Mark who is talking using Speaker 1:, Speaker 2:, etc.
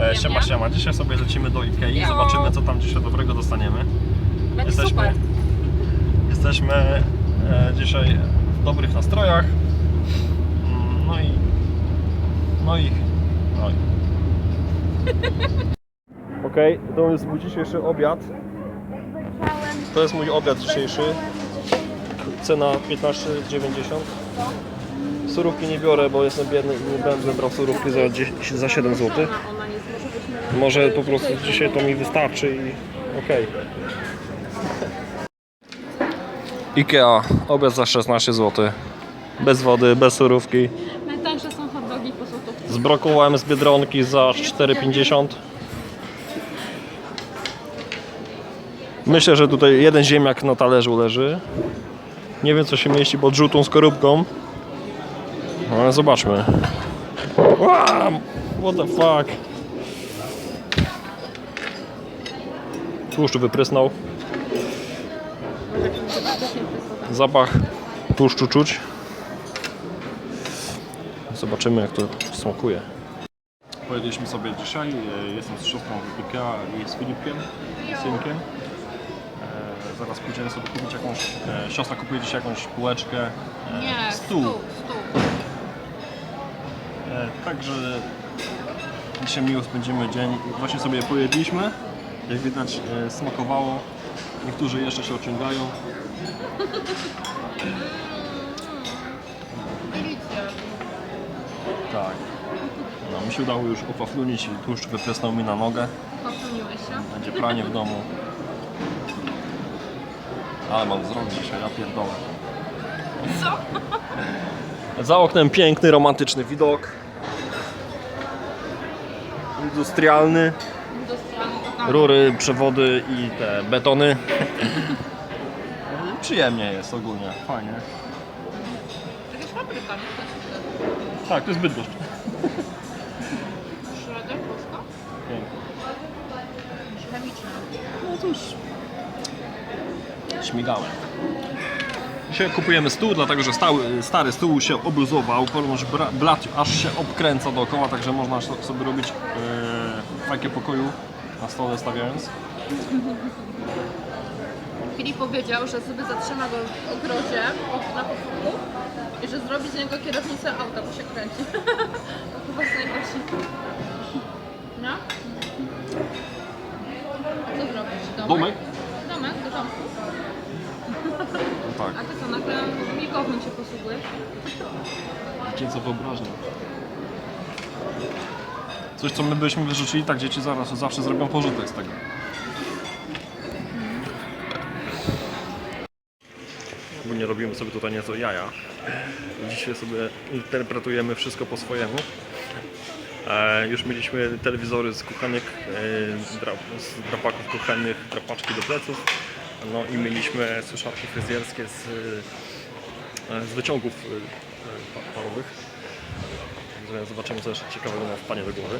Speaker 1: E, siema,
Speaker 2: nie?
Speaker 1: siema. Dzisiaj sobie lecimy do Ikei,
Speaker 2: Jo.
Speaker 1: zobaczymy co tam dzisiaj dobrego dostaniemy.
Speaker 2: Będzie
Speaker 1: Jesteśmy,
Speaker 2: super.
Speaker 1: jesteśmy e, dzisiaj w dobrych nastrojach. Mm, No i... No i... No i... Okej, to jest mój dzisiejszy obiad. To jest mój obiad dzisiejszy. Cena 15,90. Surówki nie biorę, bo jestem biedny i nie będę brał surówki za, 10, za 7 zł.
Speaker 2: Może
Speaker 1: po prostu dzisiaj to mi wystarczy i okej. Ikea, obiad za 16 zł. Bez wody, bez surówki.
Speaker 2: Najtańsze są hot dogi po złotówce.
Speaker 1: Z brokułem z Biedronki za 4,50. Myślę, że tutaj jeden ziemniak na talerzu leży. Nie wiem co się mieści pod żółtą skorupką. No, Ale zobaczmy. Wow, what the fuck. Tłuszcz wyprysnął. Zapach tłuszczu czuć. Zobaczymy jak to smakuje. Pojedliśmy sobie dzisiaj. e, Jestem z siostrą w IKEA i z Filipkiem, synkiem. E, zaraz pójdziemy sobie kupić jakąś. E, siostra kupuje dzisiaj jakąś półeczkę. E,
Speaker 2: Nie,
Speaker 1: stół.
Speaker 2: stół, stół.
Speaker 1: Także dzisiaj miło spędzimy dzień. Właśnie sobie pojedliśmy. Jak widać e, smakowało. Niektórzy jeszcze się ociągają. Tak. No, mi się udało już opaflunić i tłuszcz wyprysnął mi na nogę.
Speaker 2: Popełniłeś się?
Speaker 1: Będzie pranie w domu. Ale mam wzrok dzisiaj, ja pierdolę.
Speaker 2: Co?
Speaker 1: Za oknem piękny, romantyczny widok. Industrialny. Rury, przewody i te betony. Przyjemnie jest ogólnie, fajnie.
Speaker 2: Jakaś fabryka, nie? To jest
Speaker 1: Tak, to jest Bydgoszcz.
Speaker 2: Schroeder, Polska?
Speaker 1: Pięknie.
Speaker 2: Chemiczna.
Speaker 1: No cóż. Śmigałem. Dzisiaj kupujemy stół, dlatego że stały, stary stół się obluzował, ponieważ blat aż się obkręca dookoła, także można so- sobie robić e, fajkę pokoju na stole stawiając.
Speaker 2: Filip powiedział, że sobie zatrzyma go w ogrodzie od- na podwórku i że zrobi z niego kierownicę auta, bo się kręci. to chyba z najgorsi. No? A co zrobisz? Domek?
Speaker 1: Domek,
Speaker 2: do domku.
Speaker 1: No
Speaker 2: A
Speaker 1: tak,
Speaker 2: ty co, nagle migowym się posługujesz?
Speaker 1: dziecięca wyobraźnia. Coś co my byśmy wyrzucili, tak dzieci zaraz zawsze zrobią pożytek z tego. Bo nie robimy sobie tutaj nieco jaja. Dzisiaj sobie interpretujemy wszystko po swojemu. E, już mieliśmy telewizory z kuchenek, e, z drapaków kuchennych, drapaczki do pleców. No i mieliśmy suszarki fryzjerskie z, e, z wyciągów e, e, pa- parowych. Zobaczymy co jeszcze ciekawego nam wpadnie do głowy.